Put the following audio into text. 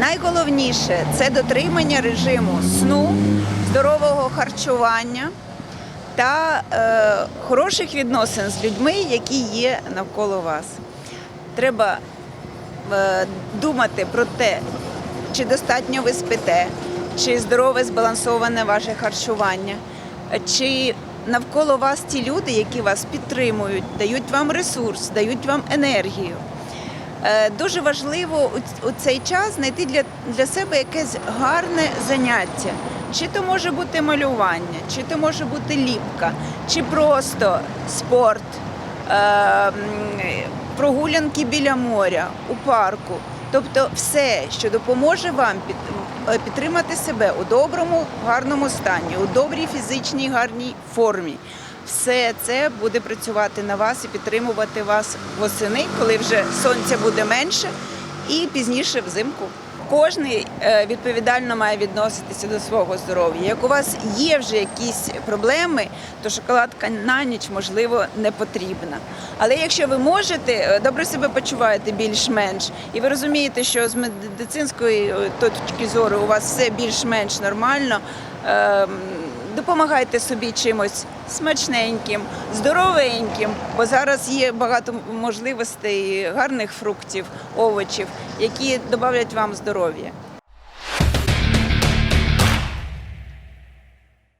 найголовніше це дотримання режиму сну, здорового харчування та е, хороших відносин з людьми, які є навколо вас. Треба е, думати про те, чи достатньо ви спите, чи здорове збалансоване ваше харчування, чи навколо вас ті люди, які вас підтримують, дають вам ресурс, дають вам енергію. Е, Дуже важливо у- цей час знайти для, для себе якесь гарне заняття. Чи то може бути малювання, чи то може бути ліпка, чи просто спорт, е, прогулянки біля моря, у парку. Тобто все, що допоможе вам е, підтримати себе у доброму, гарному стані, у добрій фізичній гарній формі. Все це буде працювати на вас і підтримувати вас восени, коли вже сонця буде менше, і пізніше взимку. Кожний е, відповідально має відноситися до свого здоров'я. Як у вас є вже якісь проблеми, то шоколадка на ніч можливо не потрібна. Але якщо ви можете е, добре себе почуваєте більш-менш, і ви розумієте, що з медицинської е, точки зору у вас все більш-менш нормально. Допомагайте собі чимось смачненьким, здоровеньким, бо зараз є багато можливостей гарних фруктів, овочів, які додають вам здоров'я.